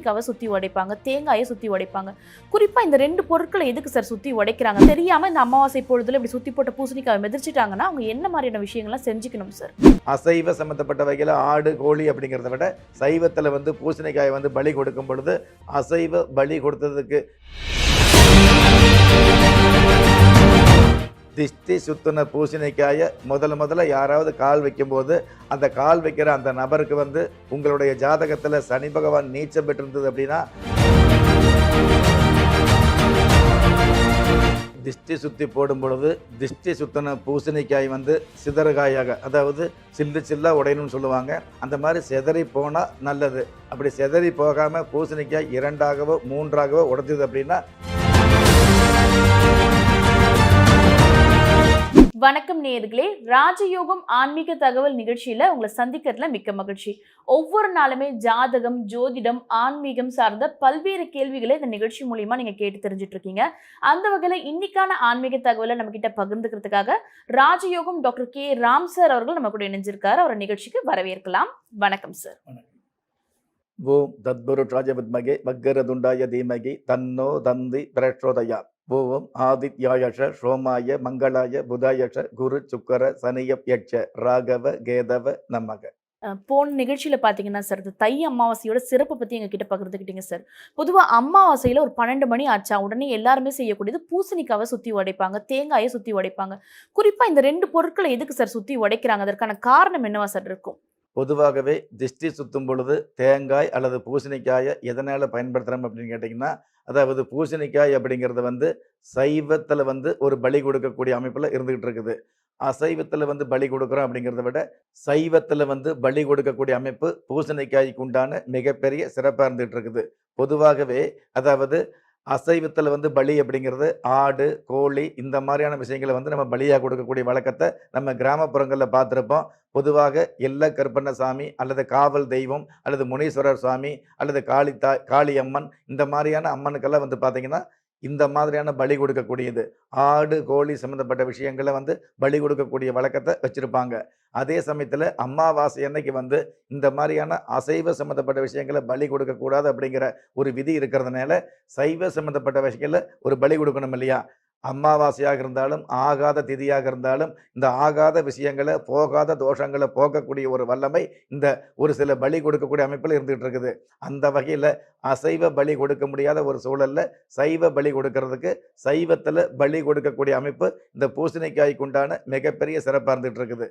பூசணிக்காவை சுற்றி உடைப்பாங்க தேங்காயை சுற்றி உடைப்பாங்க. குறிப்பாக இந்த ரெண்டு பொருட்களை எதுக்கு சார் சுற்றி உடைக்கிறாங்க? தெரியாமல் இந்த அமாவாசை பொழுதுல இப்படி சுற்றி போட்ட பூசணிக்காவை மிதிச்சிட்டாங்கன்னா அவங்க என்ன மாதிரியான விஷயங்கள்லாம் செஞ்சுக்கணும் சார் அசைவ சம்மந்தப்பட்ட வகையில் ஆடு கோழி அப்படிங்கிறத விட சைவத்தில் வந்து பூசணிக்காயை வந்து பலி கொடுக்கும் பொழுது அசைவ பலி கொடுத்ததுக்கு திஷ்டி சுத்தின பூசணிக்காயை முதல்ல முதல்ல யாராவது கால் வைக்கும்போது அந்த கால் வைக்கிற அந்த நபருக்கு வந்து உங்களுடைய ஜாதகத்தில் சனி பகவான் நீச்சம் பெற்றிருந்தது அப்படின்னா திஷ்டி சுத்தி போடும் பொழுது திஷ்டி சுத்தின பூசணிக்காய் வந்து சிதறுகாயாக அதாவது சில்லு சில்லா உடையணும்னு சொல்லுவாங்க. அந்த மாதிரி சிதறி போனால் நல்லது. அப்படி சிதறி போகாமல் பூசணிக்காய் இரண்டாகவோ மூன்றாகவோ உடைஞ்சது அப்படின்னா வணக்கம் நேர்களே ராஜயோகம் ஆன்மீக தகவல் நிகழ்ச்சியில் உங்களை சந்திக்கிறதுல மிக்க மகிழ்ச்சி. ஒவ்வொரு நாளுமே ஜாதகம் ஜோதிடம் ஆன்மீகம் சார்ந்த பல்வேறு கேள்விகளை இந்த நிகழ்ச்சி மூலியமா நீங்க கேட்டு தெரிஞ்சுட்டு இருக்கீங்க அந்த வகையில் இன்னைக்கான ஆன்மீக தகவலை நம்ம கிட்ட பகிர்ந்துக்கிறதுக்காக ராஜயோகம் டாக்டர் கே. ராம் சார் அவர்கள் நம்ம கூட இணைஞ்சிருக்காரு. அவர் நிகழ்ச்சிக்கு வரவேற்கலாம். வணக்கம் சார். ஓம் தத்புரு ராஜபத்மகே வக்கரதுண்டாய தீமகி தன்னோ தந்தி பிரச்சோதயா ஓம் ஆதித்யாயஷ சோமாய மங்களாய புதாயஷ குரு சுக்கர சனிய யட்ச ராகவ கேதவ நமக. போன நிகழ்ச்சியில் பார்த்தீங்கன்னா சார் இந்த தை அமாவாசையோட சிறப்பை பற்றி எங்ககிட்ட பகிர்ந்துக்கிட்டீங்க சார். பொதுவாக அமாவாசையில் ஒரு பன்னெண்டு மணி ஆச்சா உடனே எல்லாருமே செய்யக்கூடியது பூசணிக்காவை சுற்றி உடைப்பாங்க தேங்காயை சுற்றி உடைப்பாங்க. குறிப்பாக இந்த ரெண்டு பொருட்களை எதுக்கு சார் சுற்றி உடைக்கிறாங்க அதற்கான காரணம் என்னவா சார் இருக்கும்? பொதுவாகவே திஷ்டி சுத்தும் பொழுது தேங்காய் அல்லது பூசணிக்காயை எதனால் பயன்படுத்துகிறோம் அப்படின்னு கேட்டிங்கன்னா அதாவது பூசணிக்காய் அப்படிங்கிறது வந்து சைவத்தில் வந்து ஒரு பலி கொடுக்கக்கூடிய அமைப்பில் இருந்துக்கிட்டு இருக்குது. அசைவத்தில் வந்து பலி கொடுக்குறோம் அப்படிங்கிறத விட சைவத்தில் வந்து பலி கொடுக்கக்கூடிய அமைப்பு பூசணிக்காய்க்கு உண்டான மிகப்பெரிய சிறப்பாக இருந்துகிட்டு இருக்குது. பொதுவாகவே அதாவது அசைவத்தில் வந்து பலி அப்படிங்கிறது ஆடு கோழி இந்த மாதிரியான விஷயங்களை வந்து நம்ம பலியாக கொடுக்கக்கூடிய வழக்கத்தை நம்ம கிராமப்புறங்களில் பார்த்துருப்போம். பொதுவாக எல்ல கருப்பண்ணசாமி அல்லது காவல் தெய்வம் அல்லது முனீஸ்வரர் சுவாமி அல்லது காளித்தா காளியம்மன் இந்த மாதிரியான அம்மனுக்கெல்லாம் வந்து பார்த்திங்கன்னா இந்த மாதிரியான பலி கொடுக்கக்கூடியது. ஆடு கோழி சம்மந்தப்பட்ட விஷயங்களை வந்து பலி கொடுக்கக்கூடிய வழக்கத்தை வச்சுருப்பாங்க. அதே சமயத்தில் அம்மாவாசை அன்னைக்கு வந்து இந்த மாதிரியான அசைவ சம்மந்தப்பட்ட விஷயங்களை பலி கொடுக்கக்கூடாது அப்படிங்கிற ஒரு விதி இருக்கிறதுனால சைவ சம்மந்தப்பட்ட விஷயங்களில் ஒரு பலி கொடுக்கணும் இல்லையா? அமாவாசையாக இருந்தாலும் ஆகாத திதியாக இருந்தாலும் இந்த ஆகாத விஷயங்களை போகாத தோஷங்களை போக்கக்கூடிய ஒரு வல்லமை இந்த ஒரு சில பலி கொடுக்கக்கூடிய அமைப்பில் இருந்துகிட்டு இருக்குது. அந்த வகையில் அசைவ பலி கொடுக்க முடியாத ஒரு சூழலில் சைவ பலி கொடுக்கறதுக்கு சைவத்தில் பலி கொடுக்கக்கூடிய அமைப்பு இந்த பூசணிக்காய்க்குண்டான மிகப்பெரிய சிறப்பாக இருந்துகிட்டு இருக்குது.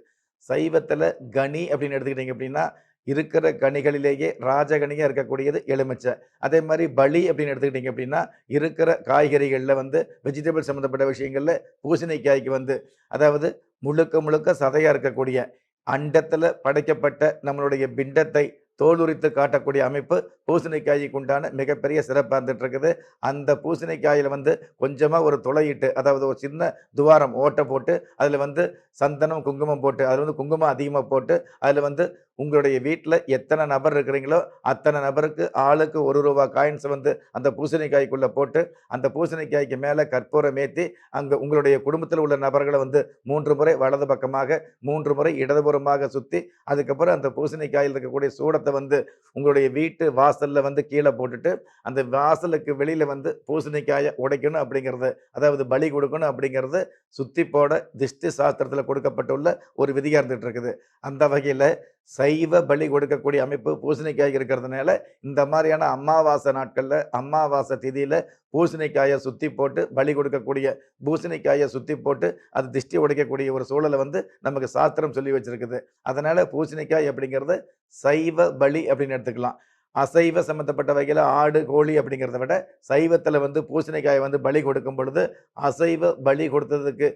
சைவத்தில் கனி அப்படின்னு எடுத்துக்கிட்டிங்க அப்படின்னா இருக்கிற கனிகளிலேயே ராஜகனியாக இருக்கக்கூடியது எலுமிச்சை. அதே மாதிரி பலி அப்படின்னு எடுத்துக்கிட்டிங்க அப்படின்னா இருக்கிற காய்கறிகளில் வந்து வெஜிடபிள் சம்மந்தப்பட்ட விஷயங்களில் பூசணிக்காய்க்கு வந்து அதாவது முழுக்க முழுக்க சதையாக இருக்கக்கூடிய அண்டத்தில் படைக்கப்பட்ட நம்மளுடைய பிண்டத்தை தோலுரித்து காட்டக்கூடிய அமைப்பு பூசணிக்காய்க்கு உண்டான மிகப்பெரிய சிறப்பாக இருந்துட்டு இருக்குது அந்த பூசணிக்காயில் வந்து கொஞ்சமாக ஒரு துளையிட்டு அதாவது ஒரு சின்ன துவாரம் ஓட்டை போட்டு அதில் வந்து சந்தனம் குங்குமம் போட்டு அதில் வந்து குங்குமம் அதிகமாக போட்டு அதில் வந்து உங்களுடைய வீட்டில் எத்தனை நபர் இருக்கிறீங்களோ அத்தனை நபருக்கு ஆளுக்கு ஒரு ரூபா காயின்ஸ் வந்து அந்த பூசணிக்காய்க்குள்ளே போட்டு அந்த பூசணிக்காய்க்கு மேலே கற்பூரம் ஏற்றி அங்கே உங்களுடைய குடும்பத்தில் உள்ள நபர்களை வந்து மூன்று முறை வலது பக்கமாக மூன்று முறை இடதுபுறமாக சுற்றி அதுக்கப்புறம் அந்த பூசணிக்காயில் இருக்கக்கூடிய சூடத்தை வந்து உங்களுடைய வீட்டு வாசலில் வந்து கீழே போட்டுட்டு அந்த வாசலுக்கு வெளியில் வந்து பூசணிக்காயை உடைக்கணும் அப்படிங்கிறது அதாவது பலி கொடுக்கணும் அப்படிங்கிறது சுத்தி போட திஷ்டி சாஸ்திரத்தில் கொடுக்கப்பட்டுள்ள ஒரு விதியாக இருந்துகிட்டு இருக்குது. அந்த வகையில் சைவ பலி கொடுக்கக்கூடிய அமைப்பு பூசணிக்காய் இருக்கிறதுனால இந்த மாதிரியான அமாவாசை நாட்களில் அமாவாசை திதியில் பூசணிக்காயை சுற்றி போட்டு பலி கொடுக்கக்கூடிய பூசணிக்காயை சுற்றி போட்டு அது திஷ்டி உடைக்கக்கூடிய ஒரு சூழலை வந்து நமக்கு சாஸ்திரம் சொல்லி வச்சிருக்குது. அதனால் பூசணிக்காய் அப்படிங்கிறது சைவ பலி அப்படின்னு எடுத்துக்கலாம். அசைவ சம்மந்தப்பட்ட வகையில் ஆடு கோழி அப்படிங்கிறத விட சைவத்தில் வந்து பூசணிக்காயை வந்து பலி கொடுக்கும் பொழுது அசைவ பலி கொடுத்ததுக்கு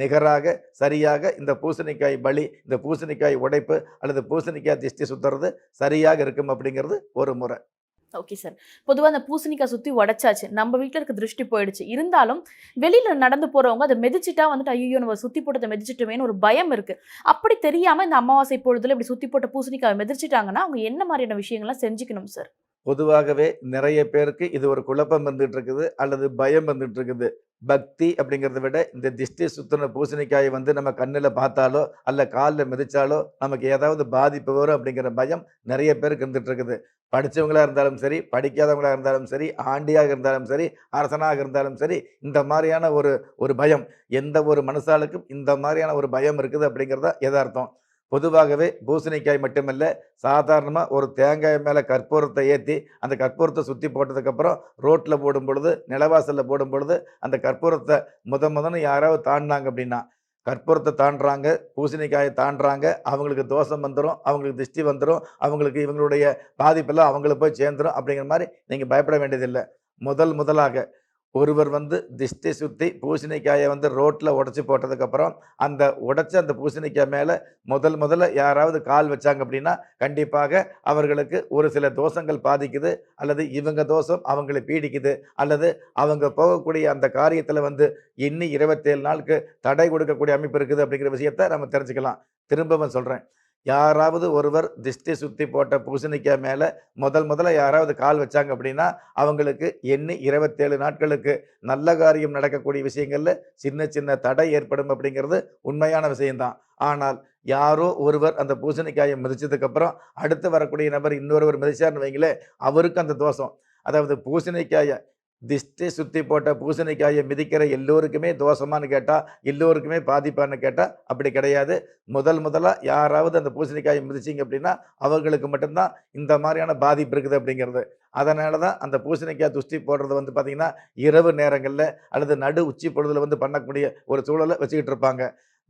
நிகராக சரியாக இந்த பூசணிக்காய் பலி இந்த பூசணிக்காய் உடைப்பு அல்லது பூசணிக்காய் திஷ்டி சுத்துறது சரியாக இருக்கும் அப்படிங்கிறது ஒரு முறை. ஓகே சார் பொதுவாக அந்த பூசணிக்காய் சுற்றி உடைச்சாச்சு. நம்ம வீட்டில் இருக்க திருஷ்டி போயிடுச்சு. இருந்தாலும் வெளியில் நடந்து போகிறவங்க அதை மிதிச்சிட்டா வந்துட்டு ஐயோ நம்ம சுற்றி போட்டதை மிதிச்சிட்டோமேன்னு ஒரு பயம் இருக்குது அப்படி தெரியாமல் இந்த அமாவாசை பொழுதுல இப்படி சுற்றி போட்ட பூசணிக்காய் மெதிச்சிட்டாங்கன்னா அவங்க என்ன மாதிரியான விஷயங்கள்லாம் செஞ்சுக்கணும் சார் பொதுவாகவே நிறைய பேருக்கு இது ஒரு குழப்பம் வந்துட்டு இருக்குது அல்லது பயம் வந்துட்டு இருக்குது பக்தி அப்படிங்கிறத விட இந்த திஷ்டி சுத்தின பூசணிக்காயை வந்து நம்ம கண்ணில் பார்த்தாலோ அல்ல காலில் மிதிச்சாலோ நமக்கு ஏதாவது பாதிப்பு வரும் அப்படிங்கிற பயம் நிறைய பேருக்கு இருந்துட்டு இருக்குது படித்தவங்களாக இருந்தாலும் சரி படிக்காதவங்களா இருந்தாலும் சரி ஆண்டியாக இருந்தாலும் சரி அரசனாக இருந்தாலும் சரி இந்த மாதிரியான ஒரு ஒரு பயம் எந்த ஒரு மனுஷாளுக்கும் இந்த மாதிரியான ஒரு பயம் இருக்குது அப்படிங்கிறதா எதார்த்தம் பொதுவாகவே பூசணிக்காய் மட்டுமல்ல சாதாரணமாக ஒரு தேங்காய் மேலே கற்பூரத்தை ஏற்றி அந்த கற்பூரத்தை சுற்றி போட்டதுக்கப்புறம் ரோட்டில் போடும் பொழுது நிலவாசலில் போடும் பொழுது அந்த கற்பூரத்தை முத முதன்னு யாராவது தாண்டினாங்க அப்படின்னா கற்பூரத்தை தாண்டுறாங்க பூசணிக்காயை தாண்டுறாங்க அவங்களுக்கு தோஷம் வந்துடும் அவங்களுக்கு திருஷ்டி வந்துடும் அவங்களுக்கு இவங்களுடைய பாதிப்பெல்லாம் அவங்களுக்கு போய் சேர்ந்துடும் அப்படிங்கிற மாதிரி நீங்கள் பயப்பட வேண்டியதில்லை. முதல் முதலாக ஒருவர் வந்து திஷ்டி சுற்றி பூசணிக்காயை வந்து ரோட்டில் உடச்சி போட்டதுக்கப்புறம் அந்த உடைச்ச அந்த பூசணிக்காய் மேலே முதல் முதல்ல யாராவது கால் வச்சாங்க அப்படின்னா கண்டிப்பாக அவர்களுக்கு ஒரு சில தோஷங்கள் பாதிக்குது அல்லது இவங்க தோஷம் அவங்களை பீடிக்குது அல்லது அவங்க போகக்கூடிய அந்த காரியத்தில் வந்து இன்னி இருபத்தேழு நாளுக்கு தடை கொடுக்கக்கூடிய அமைப்பு இருக்குது அப்படிங்கிற விஷயத்த நம்ம தெரிஞ்சுக்கலாம். திரும்பவும் சொல்கிறேன் யாராவது ஒருவர் திஷ்டி சுத்தி போட்ட பூசணிக்காய் மேலே முதல் முதல்ல யாராவது கால் வச்சாங்க அப்படின்னா அவங்களுக்கு எண்ணி இருபத்தேழு நாட்களுக்கு நல்ல காரியம் நடக்கக்கூடிய விஷயங்களில் சின்ன சின்ன தடை ஏற்படும் அப்படிங்கிறது உண்மையான விஷயம்தான். ஆனால் யாரோ ஒருவர் அந்த பூசணிக்காயை மிதிச்சதுக்கப்புறம் அடுத்து வரக்கூடிய நபர் இன்னொருவர் மிதிச்சார்னு வைங்களேன் அவருக்கு அந்த தோஷம். அதாவது பூசணிக்காயை திஷ்டி சுற்றி போட்ட பூசணிக்காயை மிதிக்கிற எல்லோருக்குமே தோஷமானு கேட்டால் எல்லோருக்குமே பாதிப்பான்னு கேட்டால் அப்படி கிடையாது. முதல் முதலாக யாராவது அந்த பூசணிக்காயை மிதிச்சிங்க அப்படின்னா அவர்களுக்கு மட்டும்தான் இந்த மாதிரியான பாதிப்பு இருக்குது அப்படிங்கிறது. அதனால தான் அந்த பூசணிக்காய் துஷ்டி போடுறது வந்து பார்த்திங்கன்னா இரவு நேரங்களில் அல்லது நடு உச்சி பொழுதுல வந்து பண்ணக்கூடிய ஒரு சூழலை வச்சுக்கிட்டு இருப்பாங்க.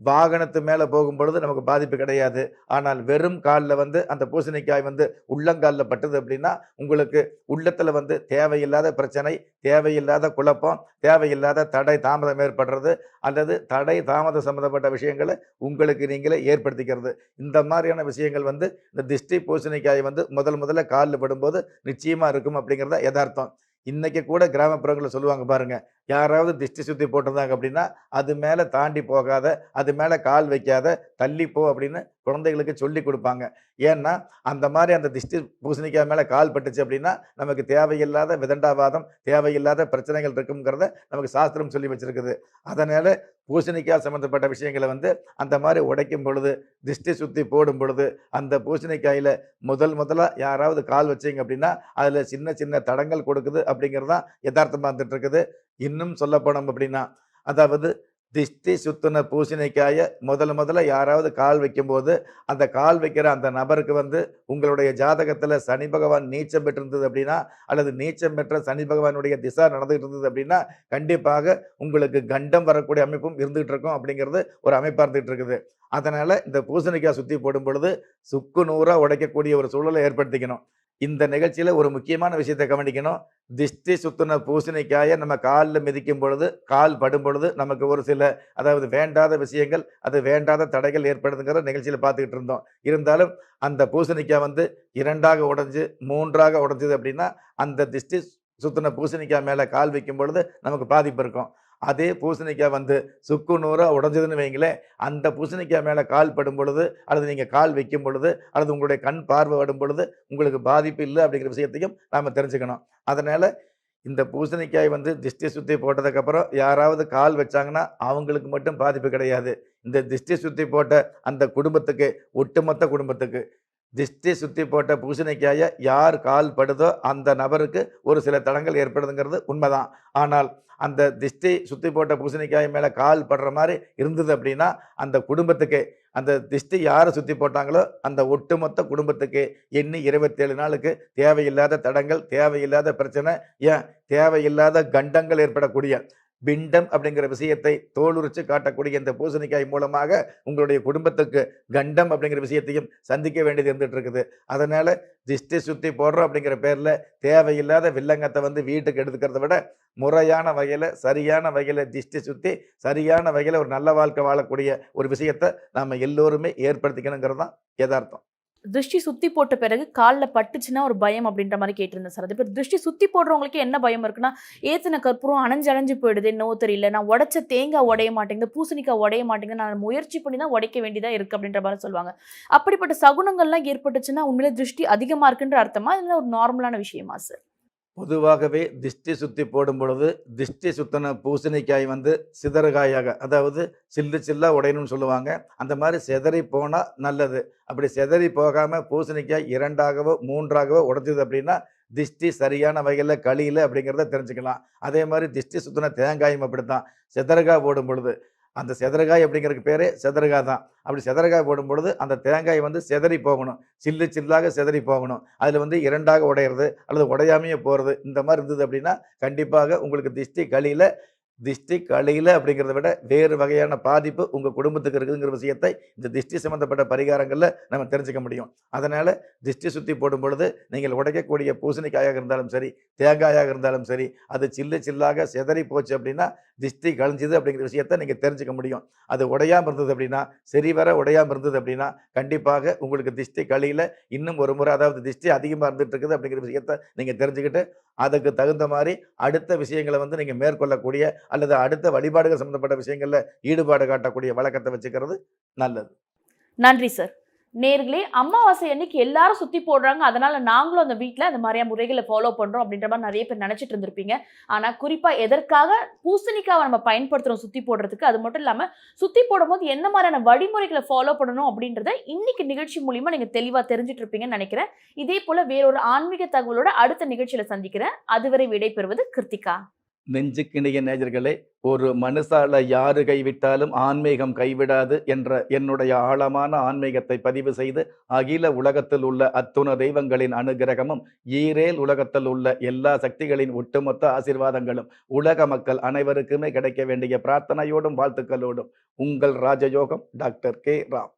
வாகனத்து மேலே போகும் பொழுது நமக்கு பாதிப்பு கிடையாது. ஆனால் வெறும் காலில் வந்து அந்த பூசணிக்காய் வந்து உள்ளங்காலில் பட்டது அப்படின்னா உங்களுக்கு உள்ளத்தில் வந்து தேவையில்லாத பிரச்சனை தேவையில்லாத குழப்பம் தேவையில்லாத தடை தாமதம் ஏற்படுறது அல்லது தடை தாமதம் சம்மந்தப்பட்ட விஷயங்களை உங்களுக்கு நீங்களே ஏற்படுத்திக்கிறது. இந்த மாதிரியான விஷயங்கள் வந்து இந்த திஷ்டி பூசணிக்காய் வந்து முதல் முதல்ல காலில் படும்போது நிச்சயமாக இருக்கும் அப்படிங்கிறத யதார்த்தம். இன்றைக்கி கூட கிராமப்புறங்களில் சொல்லுவாங்க பாருங்கள் யாராவது திஷ்டி சுத்தி போட்டிருந்தாங்க அப்படின்னா அது மேலே தாண்டி போகாத அது மேலே கால் வைக்காத தள்ளி போ அப்படின்னு குழந்தைகளுக்கு சொல்லி கொடுப்பாங்க. ஏன்னா அந்த மாதிரி அந்த திஷ்டி பூசணிக்காய் மேலே கால் பட்டுச்சு அப்படின்னா நமக்கு தேவையில்லாத விதண்டாவாதம் தேவையில்லாத பிரச்சனைகள் இருக்குங்கிறத நமக்கு சாஸ்திரம் சொல்லி வச்சிருக்குது. அதனால் பூசணிக்காய் சம்மந்தப்பட்ட விஷயங்களை வந்து அந்த மாதிரி உடைக்கும் பொழுது திஷ்டி சுத்தி போடும் பொழுது அந்த பூசணிக்காயில் முதல் முதலாக யாராவது கால் வச்சீங்க அப்படின்னா அதில் சின்ன சின்ன தடங்கள் கொடுக்குது அப்படிங்கிறது தான் யதார்த்தமாக இருந்துகிட்ருக்குது இன்னும் சொல்ல போனோம் அப்படின்னா அதாவது திஷ்டி சுத்தின பூசணிக்காயை முதல்ல முதல்ல யாராவது கால் வைக்கும்போது அந்த கால் வைக்கிற அந்த நபருக்கு வந்து உங்களுடைய ஜாதகத்தில் சனி பகவான் நீச்சம் பெற்றிருந்தது அப்படின்னா அல்லது நீச்சம் பெற்ற சனி பகவானுடைய திசா நடந்துகிட்டு இருந்தது அப்படின்னா கண்டிப்பாக உங்களுக்கு கண்டம் வரக்கூடிய அமைப்பும் இருந்துகிட்டு இருக்கும் அப்படிங்கிறது ஒரு அமைப்பாக இருந்துகிட்டு இருக்குது. அதனால் இந்த பூசணிக்காய் சுற்றி போடும் பொழுது சுக்கு நூறாக உடைக்கக்கூடிய ஒரு சூழலை ஏற்படுத்திக்கணும். இந்த நிகழ்ச்சியில் ஒரு முக்கியமான விஷயத்தை கவனிக்கணும். திஷ்டி சுத்தின பூசணிக்காயை நம்ம காலில் மிதிக்கும் பொழுது கால் படும் பொழுது நமக்கு ஒரு சில அதாவது வேண்டாத விஷயங்கள் அது வேண்டாத தடைகள் ஏற்படுதுங்கிற நிகழ்ச்சியில் பார்த்துக்கிட்டு இருந்தோம். இருந்தாலும் அந்த பூசணிக்காய் வந்து இரண்டாக உடைஞ்சு மூன்றாக உடைஞ்சது அப்படின்னா அந்த திஷ்டி சுத்தின பூசணிக்காய் மேலே கால் வைக்கும் பொழுது நமக்கு பாதிப்பு இருக்கும். அதே பூசணிக்காய் வந்து சுக்கு நூறாக உடஞ்சதுன்னு வைங்களேன் அந்த பூசணிக்காய் மேலே கால் படும் பொழுது அல்லது நீங்கள் கால் வைக்கும் பொழுது அல்லது உங்களுடைய கண் பார்வை படும் பொழுது உங்களுக்கு பாதிப்பு இல்லை அப்படிங்கிற விஷயத்தையும் நாம் தெரிஞ்சுக்கணும். அதனால் இந்த பூசணிக்காய் வந்து திஷ்டி சுத்தி போட்டதுக்கப்புறம் யாராவது கால் வச்சாங்கன்னா அவங்களுக்கு மட்டும் பாதிப்பு கிடையாது. இந்த திஷ்டி சுத்தி போட்ட அந்த குடும்பத்துக்கு ஒட்டுமொத்த குடும்பத்துக்கு திஷ்டி சுத்தி போட்ட பூசணிக்காயை யார் கால் படுதோ அந்த நபருக்கு ஒரு சில தடங்கள் ஏற்படுதுங்கிறது உண்மைதான். ஆனால் அந்த திஷ்டி சுத்தி போட்ட பூசணிக்காய் மேலே கால் படுற மாதிரி இருந்தது அப்படின்னா அந்த குடும்பத்துக்கு அந்த திஷ்டி யாரை சுத்தி போட்டாங்களோ அந்த ஒட்டுமொத்த குடும்பத்துக்கு எண்ணி இருபத்தேழு நாளுக்கு தேவையில்லாத தடங்கள் தேவையில்லாத பிரச்சனை ஏன்? தேவையில்லாத கண்டங்கள் ஏற்படக்கூடிய பிண்டம் அப்படிங்கிற விஷயத்தை தோலுரிச்சு காட்டக்கூடிய இந்த பூசணிக்காய் மூலமாக உங்களுடைய குடும்பத்துக்கு கண்டம் அப்படிங்கிற விஷயத்தையும் சந்திக்க வேண்டியது இருந்துட்டு இருக்குது அதனால திஷ்டி சுத்தி போடுறோம் அப்படிங்கிற பேர்ல தேவையில்லாத வில்லங்கத்தை வந்து வீட்டுக்கு எடுத்துக்கிறத விட முறையான வகையில சரியான வகையில திஷ்டி சுத்தி சரியான வகையில ஒரு நல்ல வாழ்க்கை வாழக்கூடிய ஒரு விஷயத்தை நாம எல்லோருமே ஏற்படுத்திக்கணுங்கிறது தான் யதார்த்தம். திருஷ்டி சுத்தி போட்ட பிறகு காலில் பட்டுச்சுன்னா ஒரு பயம் அப்படின்ற மாதிரி கேட்டிருந்தேன் சார். அது இப்போ திருஷ்டி சுத்தி போடுறவங்களுக்கு என்ன பயம் இருக்குன்னா ஏத்தின கற்பூரம் அணைஞ்சு அணைஞ்சு போயிடுது என்னவோ தெரியல. நான் உடச்ச தேங்காய் உடைய மாட்டேங்குது பூசணிக்காய் உடைய மாட்டேங்குது நான் முயற்சி பண்ணி தான் உடைக்க வேண்டியதாக இருக்குது அப்படின்ற மாதிரி சொல்லுவாங்க. அப்படிப்பட்ட சகுனங்கள்லாம் ஏற்பட்டுச்சுன்னா உண்மையிலே திருஷ்டி அதிகமாக இருக்குன்ற அர்த்தமா? இல்லை ஒரு நார்மலான விஷயமா சார் பொதுவாகவே திஷ்டி சுத்தி போடும் பொழுது திஷ்டி சுத்தின பூசணிக்காய் வந்து சிதறுகாயாக அதாவது சில்லு சில்லா உடையணும்னு சொல்லுவாங்க. அந்த மாதிரி சிதறி போனால் நல்லது. அப்படி சிதறி போகாமல் பூசணிக்காய் இரண்டாகவோ மூன்றாகவோ உடைஞ்சது அப்படின்னா திஷ்டி சரியான வகையில் கழியில அப்படிங்கிறத தெரிஞ்சுக்கலாம். அதே மாதிரி திஷ்டி சுத்தின தேங்காயும் அப்படித்தான். சிதறுகாய் போடும் பொழுது அந்த செதறகாய் அப்படிங்கிறதுக்கு பேரே செதறகாய் தான். அப்படி செதறகாய் போடும் பொழுது அந்த தேங்காய் வந்து செதறி போகணும். சில்லு சில்லாக செதறி போகணும். அதில் வந்து இரண்டாக உடையிறது அல்லது உடையாமையே போகிறது இந்த மாதிரி இருந்தது அப்படின்னா கண்டிப்பாக உங்களுக்கு திஷ்டி களியில் திஷ்டி கலையில் அப்படிங்கிறத விட வேறு வகையான பாதிப்பு உங்கள் குடும்பத்துக்கு இருக்குதுங்கிற விஷயத்தை இந்த திஷ்டி சம்மந்தப்பட்ட பரிகாரங்களில் நம்ம தெரிஞ்சுக்க முடியும். அதனால் திஷ்டி சுற்றி போடும் பொழுது நீங்கள் உடைக்கக்கூடிய பூசணிக்காயாக இருந்தாலும் சரி தேங்காயாக இருந்தாலும் சரி அது சில்லு சில்லாக செதறி போச்சு அப்படின்னா திஷ்டி கழிஞ்சுது அப்படிங்கிற விஷயத்தை நீங்கள் தெரிஞ்சுக்க முடியும். அது உடையாமல் இருந்தது அப்படின்னா சரி வர உடையாமல் இருந்தது அப்படின்னா கண்டிப்பாக உங்களுக்கு திஷ்டி கழியில் இன்னும் ஒரு முறை அதாவது திஷ்டி அதிகமாக இருந்துகிட்டு இருக்குது அப்படிங்கிற விஷயத்தை நீங்கள் தெரிஞ்சுக்கிட்டு அதுக்கு தகுந்த மாதிரி அடுத்த விஷயங்களை வந்து நீங்கள் மேற்கொள்ளக்கூடிய அல்லது அடுத்த வழிபாடுகள் சம்மந்தப்பட்ட விஷயங்களில் ஈடுபாடு காட்டக்கூடிய வழக்கத்தை வச்சுக்கிறது நல்லது. நன்றி சார் நேர்களே அமாவாசை அன்னைக்கு எல்லாரும் சுத்தி போடுறாங்க. அதனால நாங்களும் அந்த வீட்டில் அந்த மாதிரியா முறைகளை ஃபாலோ பண்றோம் அப்படின்ற மாதிரி நிறைய பேர் நினைச்சிட்டு இருந்திருப்பீங்க. ஆனா குறிப்பா எதற்காக பூசணிக்காவை நம்ம பயன்படுத்துறோம் சுத்தி போடுறதுக்கு? அது மட்டும் இல்லாம சுத்தி போடும்போது என்ன மாதிரியான வழிமுறைகளை ஃபாலோ பண்ணணும் அப்படின்றத இன்னைக்கு நிகழ்ச்சி மூலியமா நீங்க தெளிவா தெரிஞ்சுட்டு இருப்பீங்கன்னு நினைக்கிறேன். இதே போல வேறொரு ஆன்மீக தகவலோட அடுத்த நிகழ்ச்சியில சந்திக்கிறேன். அதுவரை விடைபெறுவது கிருத்திகா. நெஞ்சுக்கிணிய நேஜர்களே ஒரு மனுஷால யாரு கைவிட்டாலும் ஆன்மீகம் கைவிடாது என்ற என்னுடைய ஆழமான ஆன்மீகத்தை பதிவு செய்து அகில உலகத்தில் உள்ள அத்துண தெய்வங்களின் அனுகிரகமும் ஈரேல் உலகத்தில் உள்ள எல்லா சக்திகளின் ஒட்டுமொத்த ஆசீர்வாதங்களும் உலக மக்கள் அனைவருக்குமே கிடைக்க வேண்டிய பிரார்த்தனையோடும் வாழ்த்துக்களோடும் உங்கள் ராஜயோகம் டாக்டர் கே ராம்.